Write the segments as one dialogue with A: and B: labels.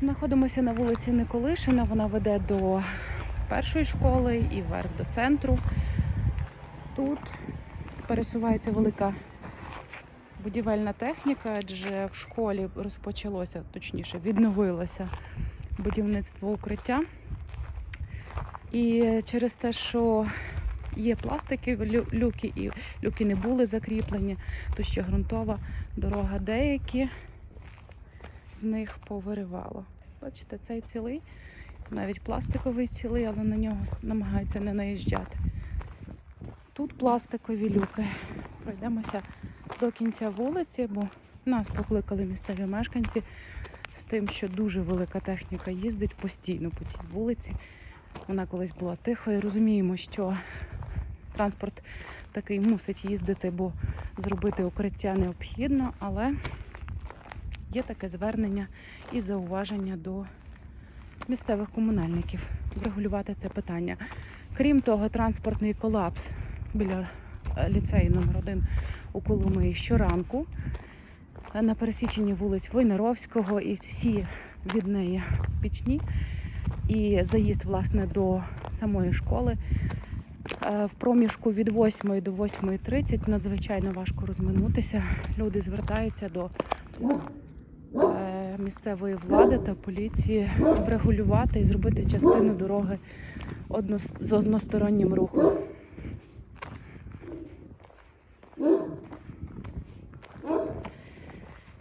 A: Знаходимося на вулиці Николишина. Вона веде до першої школи і вверх до центру. Тут пересувається велика будівельна техніка, адже в школі розпочалося, точніше, відновилося будівництво укриття. І через те, що є пластики, люки, і люки не були закріплені, то ще ґрунтова дорога деякі з них повиривало. Бачите, цей цілий, навіть пластиковий цілий, але на нього намагаються не наїжджати. Тут пластикові люки. Пройдемося до кінця вулиці, бо нас покликали місцеві мешканці з тим, що дуже велика техніка їздить постійно по цій вулиці. Вона колись була тихою. Розуміємо, що транспорт такий мусить їздити, бо зробити укриття необхідно, але є таке звернення і зауваження до місцевих комунальників врегулювати це питання. Крім того, транспортний колапс біля е, ліцею номер 1 у Коломиї щоранку е, на пересіченні вулиць Войнаровського і всі від неї пічні. І заїзд власне до самої школи Е, в проміжку від 8 до 8.30 надзвичайно важко розминутися. Люди звертаються до місцевої влади та поліції врегулювати і зробити частину дороги з одностороннім рухом.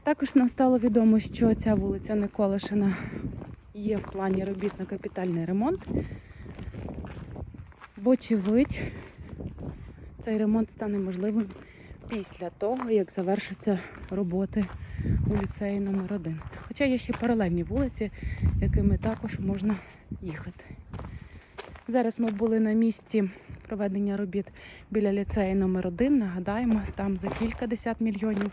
A: Також нам стало відомо, що ця вулиця Николишина є в плані робіт на капітальний ремонт. Вочевидь, цей ремонт стане можливим після того, як завершаться роботи у ліцеї номер 1 Хоча є ще паралельні вулиці, якими також можна їхати. Зараз ми були на місці проведення робіт біля ліцею номер 1 Нагадаємо, там за кількадесят мільйонів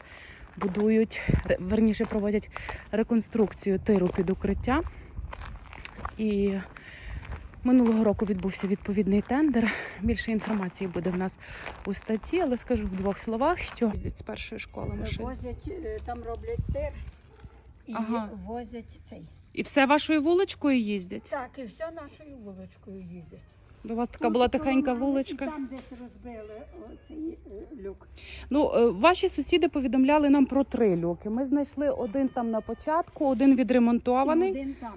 A: будують, верніше проводять реконструкцію тиру під укриття. І минулого року відбувся відповідний тендер. Більше інформації буде в нас у статті, але скажу в двох словах, що з першої школи машини.
B: Возять, е, там роблять тир і
A: Ага.
B: возять цей.
A: І все вашою вуличкою їздять?
B: Так, і все нашою вуличкою їздять.
A: До вас така була тихенька
B: Поламали,
A: вуличка.
B: Там десь розбили оцей е, люк.
A: Ну, е, ваші сусіди повідомляли нам про три люки. Ми знайшли один там на початку, один
B: І
A: відремонтований.
B: один там.